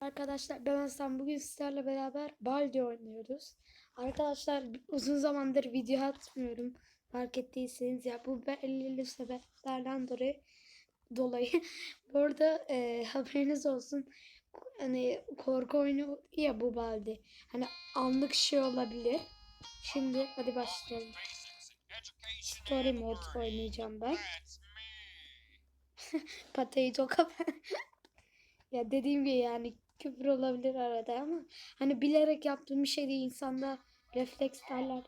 Arkadaşlar ben Hasan bugün sizlerle beraber Baldi oynuyoruz. Arkadaşlar uzun zamandır video atmıyorum. Fark ettiyseniz ya bu belirli sebeplerden dolayı dolayı. bu arada e, haberiniz olsun. Hani korku oyunu ya bu Baldi. Hani anlık şey olabilir. Şimdi hadi başlayalım. Story mode oynayacağım ben. Potato kafa. ya dediğim gibi yani küfür olabilir arada ama hani bilerek yaptığım bir şey değil insanda refleks derler.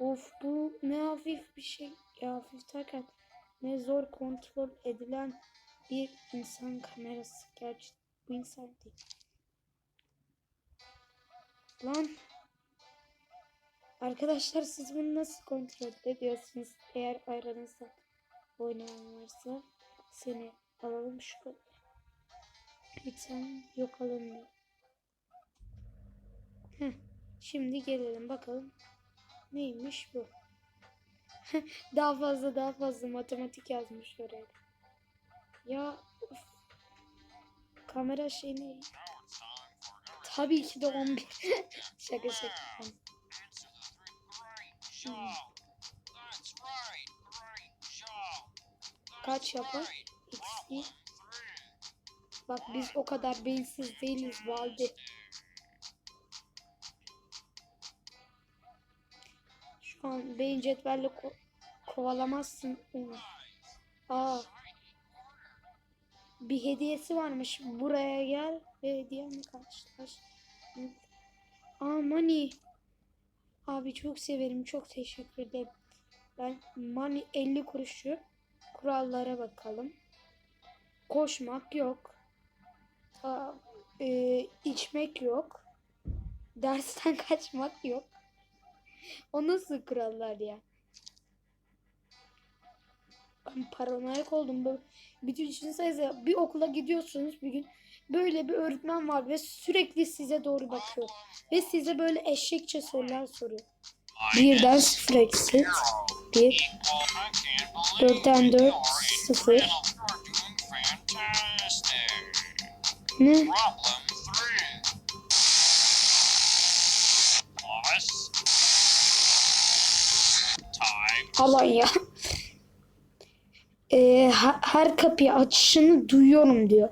Of bu ne hafif bir şey. Ya hafif derken ne zor kontrol edilen bir insan kamerası. Gerçi bu insan değil. Lan Arkadaşlar siz bunu nasıl kontrol ediyorsunuz? Eğer aranızda oynayan varsa seni alalım şu Lütfen yok alınmıyor. Heh, şimdi gelelim bakalım. Neymiş bu? daha fazla daha fazla matematik yazmış oraya. Ya of. Kamera şeyini Tabii ki de 11. şaka şaka. Kaç yapar? X'i. Bak biz o kadar beyinsiz değiliz Valdi. Şu an beyin cetvelle ko- kovalamazsın onu. Aa. Bir hediyesi varmış. Buraya gel ve hediyemle karşılaş. Aa money. Abi çok severim. Çok teşekkür ederim. Ben money 50 kuruşu. Kurallara bakalım. Koşmak yok. Aa, e, içmek yok. Dersten kaçmak yok. O nasıl kurallar ya? Ben paranoyak oldum. Böyle bütün düşünsenize bir okula gidiyorsunuz bir gün. Böyle bir öğretmen var ve sürekli size doğru bakıyor. Ve size böyle eşekçe sorular soruyor. Birden sıfır eksi. Bir. Dörtten dört. Sıfır. Ne? Alan ya. Ee, her kapıyı açışını duyuyorum diyor.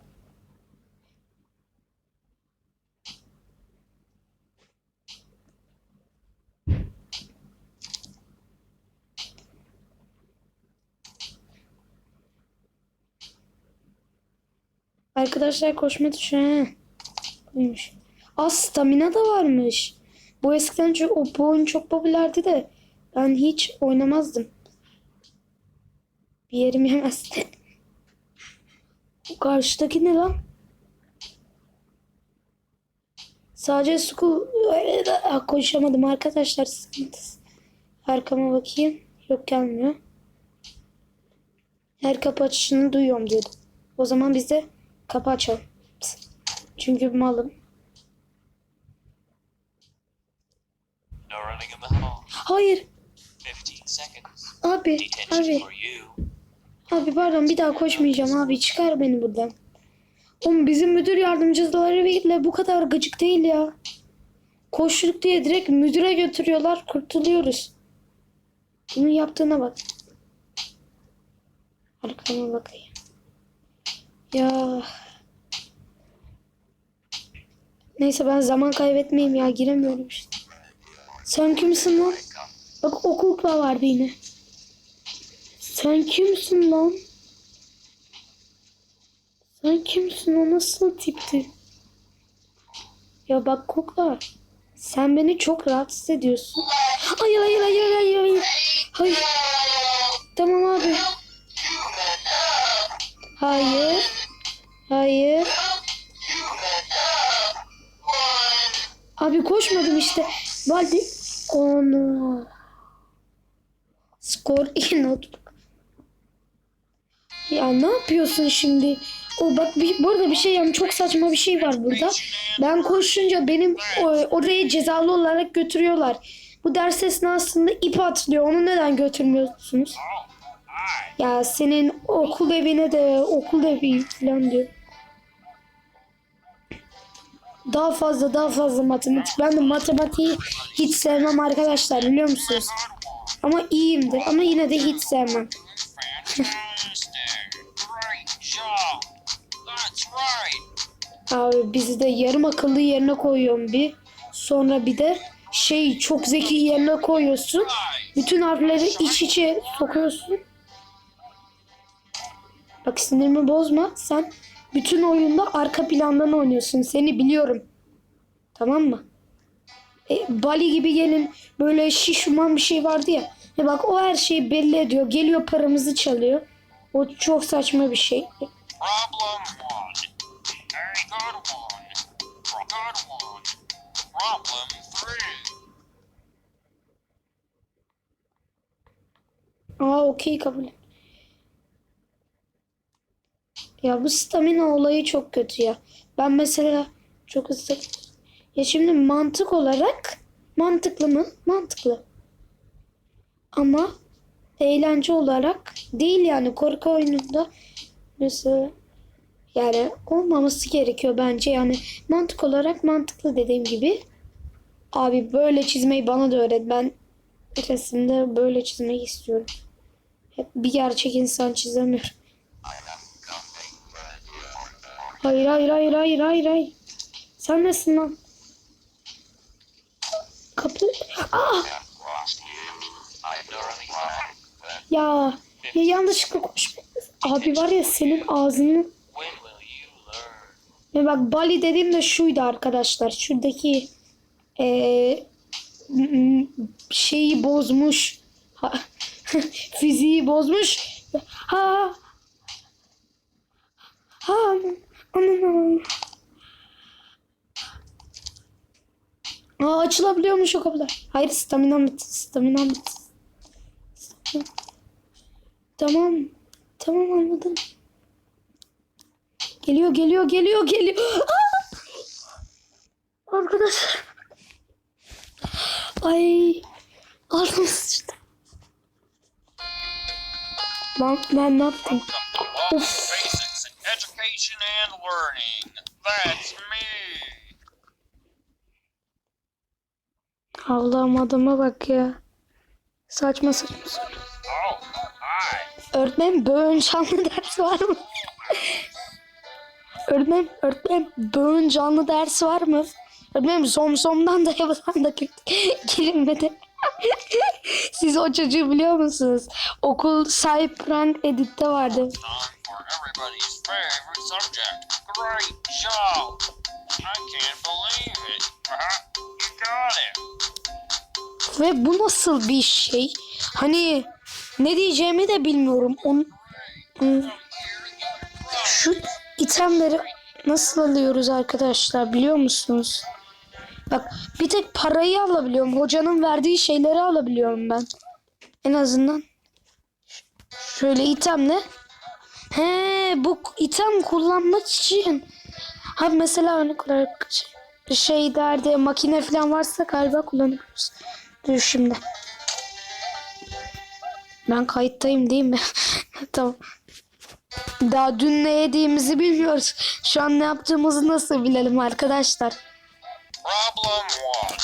Arkadaşlar koşma tuşu he. Buymuş. Aa stamina da varmış. Bu eskiden çok, o, bu oyun çok popülerdi de ben hiç oynamazdım. Bir yerim yemezdi. Bu karşıdaki ne lan? Sadece Aa, koşamadım arkadaşlar sıkıntısı. Arkama bakayım. Yok gelmiyor. Her kapı açışını duyuyorum diyordu. O zaman biz de kapı açalım. Çünkü malım. Hayır. 15 seconds. Abi. Abi. Abi pardon bir daha koşmayacağım abi. Çıkar beni buradan. Oğlum bizim müdür yardımcıları bile bu kadar gıcık değil ya. Koştuk diye direkt müdüre götürüyorlar. Kurtuluyoruz. Bunun yaptığına bak. Arkama bakayım. Ya. Neyse ben zaman kaybetmeyeyim ya. Giremiyorum işte. Sen kimsin lan? Bak o kukla vardı yine. Sen kimsin lan? Sen kimsin? O nasıl tipti? Ya bak kukla. Sen beni çok rahatsız ediyorsun. Hayır hayır hayır hayır. İşte. Valdi. Onu. Skor 2 notebook. Ya ne yapıyorsun şimdi? O bak bir, bu arada bir şey yani çok saçma bir şey var burada. Ben koşunca benim o, oraya cezalı olarak götürüyorlar. Bu ders esnasında ip atlıyor. Onu neden götürmüyorsunuz? Oh. Ya senin okul evine de okul evi falan diyor. Daha fazla daha fazla matematik. Ben de matematiği hiç sevmem arkadaşlar biliyor musunuz? Ama iyiyimdir ama yine de hiç sevmem. Abi bizi de yarım akıllı yerine koyuyorum bir. Sonra bir de şey çok zeki yerine koyuyorsun. Bütün harfleri iç içe sokuyorsun. Bak sinirimi bozma. Sen bütün oyunda arka plandan oynuyorsun. Seni biliyorum. Tamam mı? E, Bali gibi gelin böyle şişman bir şey vardı ya. E bak o her şeyi belli ediyor. Geliyor paramızı çalıyor. O çok saçma bir şey. Problem one. Very good one. Pro- Good one. Problem three. Aa okey kabul. et. Ya bu stamina olayı çok kötü ya. Ben mesela çok hızlı... Ya şimdi mantık olarak mantıklı mı? Mantıklı. Ama eğlence olarak değil yani korku oyununda mesela yani olmaması gerekiyor bence yani mantık olarak mantıklı dediğim gibi. Abi böyle çizmeyi bana da öğret. Ben resimde böyle çizmeyi istiyorum. Hep bir gerçek insan çizemiyor. Hayır hayır hayır hayır hayır hayır. Sen nesin lan? Kapı. Aa! Ya, ya yanlışlıkla koşma. Abi var ya senin ağzını ve bak Bali dediğim de şuydu arkadaşlar. Şuradaki m- şeyi bozmuş. Fiziği bozmuş. Ha. Ha. Aman aman. Aa, açılabiliyormuş kapılar. Hayır stamina bitti. Stamina bitti. Tamam. Tamam anladım. Geliyor geliyor geliyor geliyor. Aa! Arkadaşlar. Ay. Altıma sıçtı. Lan ben ne yaptım? Welcome Education and Learning. That's me. Allah'ım adama bak ya. Saçma saçma. Oh, hi. Öğretmen böğün canlı ders var mı? öğretmen, öğretmen böğün canlı ders var mı? Öğretmenim zomzomdan da yapılan da kelimede. Siz o çocuğu biliyor musunuz? Okul Cyprank Edit'te vardı. Everybody's favorite subject. Great job. I can't believe it. Uh-huh. You got it. Ve bu nasıl bir şey? Hani ne diyeceğimi de bilmiyorum. On, şu itemleri nasıl alıyoruz arkadaşlar biliyor musunuz? Bak bir tek parayı alabiliyorum. Hocanın verdiği şeyleri alabiliyorum ben. En azından. Şöyle itemle. He bu item kullanmak için. Ha mesela örnek olarak şey derdi makine falan varsa galiba kullanıyoruz. Dur şimdi. Ben kayıttayım değil mi? tamam. Daha dün ne yediğimizi bilmiyoruz. Şu an ne yaptığımızı nasıl bilelim arkadaşlar? Problem one.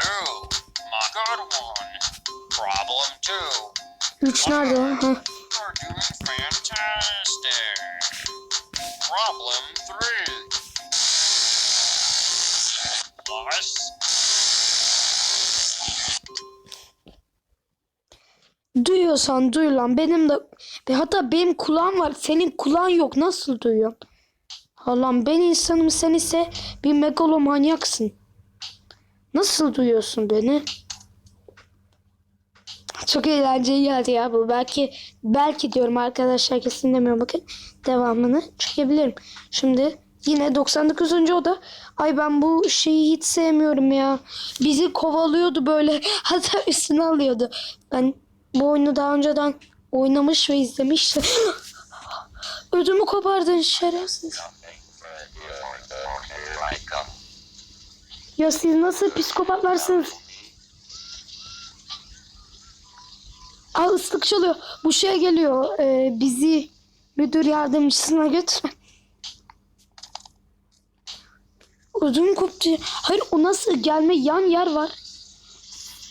Two. My good one. Problem two. Üç nerede? Ha. Doing fantastic. Problem three. Plus. Duyuyorsan duy lan. Benim de ve hatta benim kulağım var. Senin kulağın yok. Nasıl duyuyorsun? Allah'ım ben insanım sen ise bir megalomanyaksın. Nasıl duyuyorsun beni? Çok eğlenceli geldi ya bu. Belki belki diyorum arkadaşlar kesin demiyorum bakın. Devamını çekebilirim. Şimdi yine 99. oda. Ay ben bu şeyi hiç sevmiyorum ya. Bizi kovalıyordu böyle. Hatta üstüne alıyordu. Ben bu oyunu daha önceden oynamış ve izlemiştim. Ödümü kopardın şerefsiz. Ya siz nasıl psikopatlarsınız? Islık çalıyor. Bu şeye geliyor. Ee, bizi müdür yardımcısına götür. Uzun koptu. Hayır o nasıl gelme yan yer var.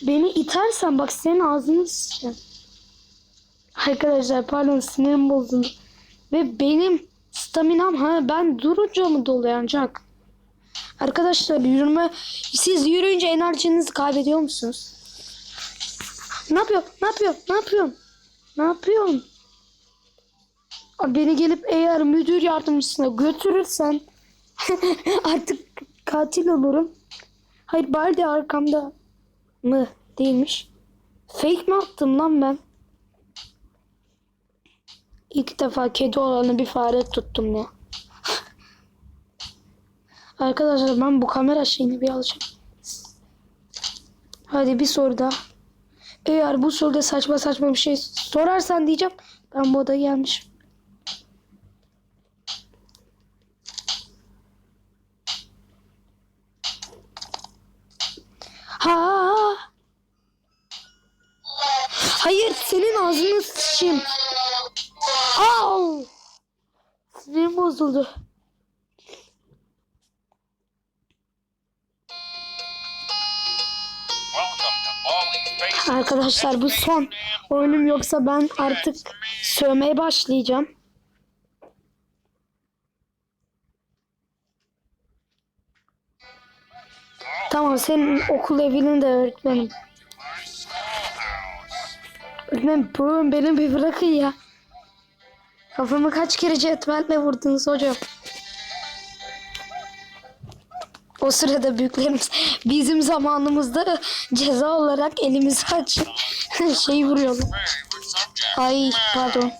Beni itersen bak senin ağzını sıçacağım. Arkadaşlar pardon sinirim bozuldu. Ve benim staminam ha ben durunca mı doluyor? Arkadaşlar yürüme siz yürüyünce enerjinizi kaybediyor musunuz? Ne yapıyor? Ne yapıyor? Ne yapıyorsun? Ne yapıyorsun? Beni gelip eğer müdür yardımcısına götürürsen artık katil olurum. Hayır bari de arkamda mı değilmiş. Fake mi attım lan ben? İlk defa kedi olanı bir fare tuttum ya. Arkadaşlar ben bu kamera şeyini bir alacağım. Hadi bir soru daha. Eğer bu soruda saçma saçma bir şey sorarsan diyeceğim. Ben bu odaya gelmişim. Ha. Hayır senin ağzını sıçayım. Au. Sinirim bozuldu. Arkadaşlar bu son oyunum yoksa ben artık sövmeye başlayacağım. Tamam senin okul evinin de öğretmenim. Öğretmenim bu beni bir bırakın ya. Kafamı kaç kere cetvelle vurdunuz hocam. O sırada büyüklerimiz bizim zamanımızda ceza olarak elimizi açıp şey vuruyorlar. Ay pardon.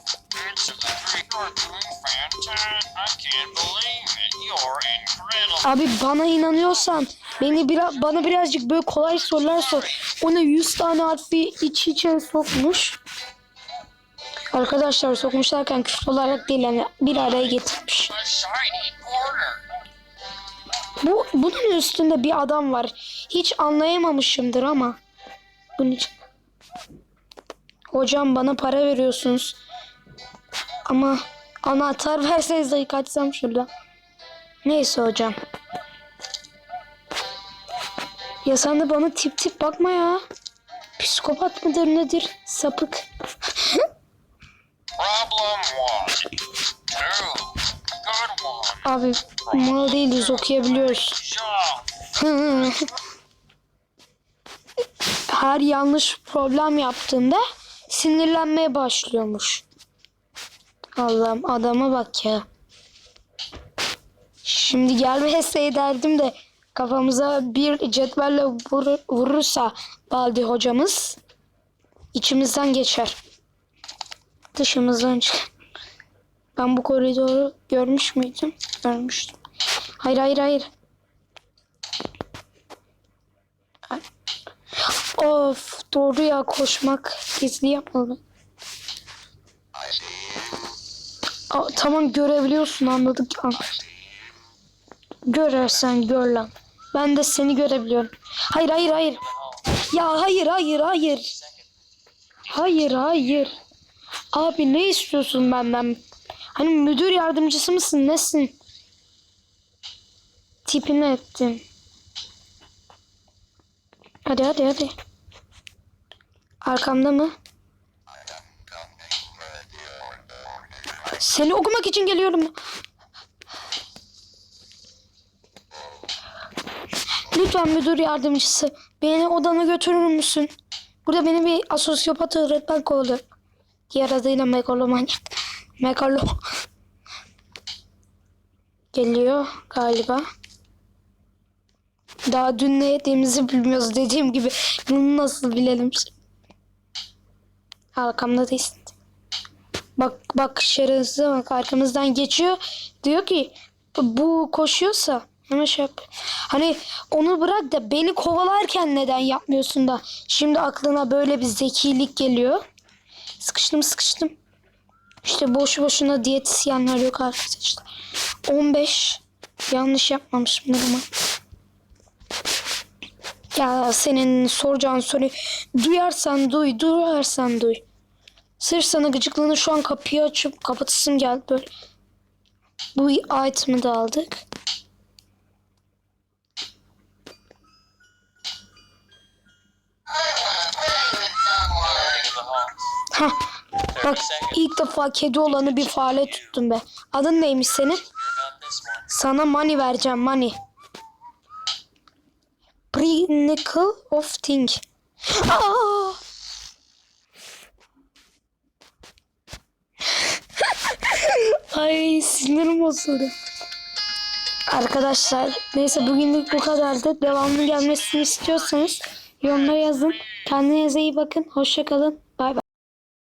Abi bana inanıyorsan beni biraz bana birazcık böyle kolay sorular sor. Ona 100 tane harfi iç içe sokmuş. Arkadaşlar sokmuş derken küfür olarak değil yani bir araya getirmiş. Bu bunun üstünde bir adam var. Hiç anlayamamışımdır ama bunun için. Hocam bana para veriyorsunuz. Ama anahtar verseniz de kaçsam şuradan. Neyse hocam. Ya sen de bana tip tip bakma ya. Psikopat mıdır nedir? Sapık. Problem one. Two. Abi mal değiliz okuyabiliyoruz. Shove. Her yanlış problem yaptığında sinirlenmeye başlıyormuş. Allah'ım adama bak ya. Şimdi gelmese derdim de kafamıza bir cetvelle vur- vurursa Baldi hocamız içimizden geçer. Dışımızdan çıkar. Ben bu koridoru görmüş müydüm? Görmüştüm. Hayır hayır hayır. Of doğru ya koşmak gizli yapmalı. Aa, tamam görebiliyorsun anladık. Görersen gör lan. Ben de seni görebiliyorum. Hayır hayır hayır. Ya hayır hayır hayır. Hayır hayır. Abi ne istiyorsun benden? Hani müdür yardımcısı mısın nesin? Tipini ettin. Hadi hadi hadi. Arkamda mı? Seni okumak için geliyorum. Lütfen müdür yardımcısı beni odana götürür müsün? Burada beni bir asosyopat öğretmen kovalıyor. Diğer adıyla megalomanyak. Megalo. Geliyor galiba. Daha dün ne yediğimizi bilmiyoruz dediğim gibi. Bunu nasıl bilelim? Arkamda değilsin. Bak bak şerefsize bak arkamızdan geçiyor. Diyor ki bu koşuyorsa hemen şey yap. Hani onu bırak da beni kovalarken neden yapmıyorsun da. Şimdi aklına böyle bir zekilik geliyor. Sıkıştım sıkıştım. İşte boşu boşuna diyetisyenler yok arkadaşlar. 15 yanlış yapmamışımdır ama. Ya senin soracağın soruyu duyarsan duy, duyarsan duy. Sırf sana gıcıklığını şu an kapıyı açıp kapatasım geldi böyle. Bu item'ı da aldık. Hah. Bak ilk defa kedi olanı bir fare tuttum be. Adın neymiş senin? Sana money vereceğim money. Pinnacle of thing. Ay sinirim bozuldu. Arkadaşlar neyse bugünlük bu kadardı. Devamlı gelmesini istiyorsanız yorumlara yazın. Kendinize iyi bakın. Hoşça kalın.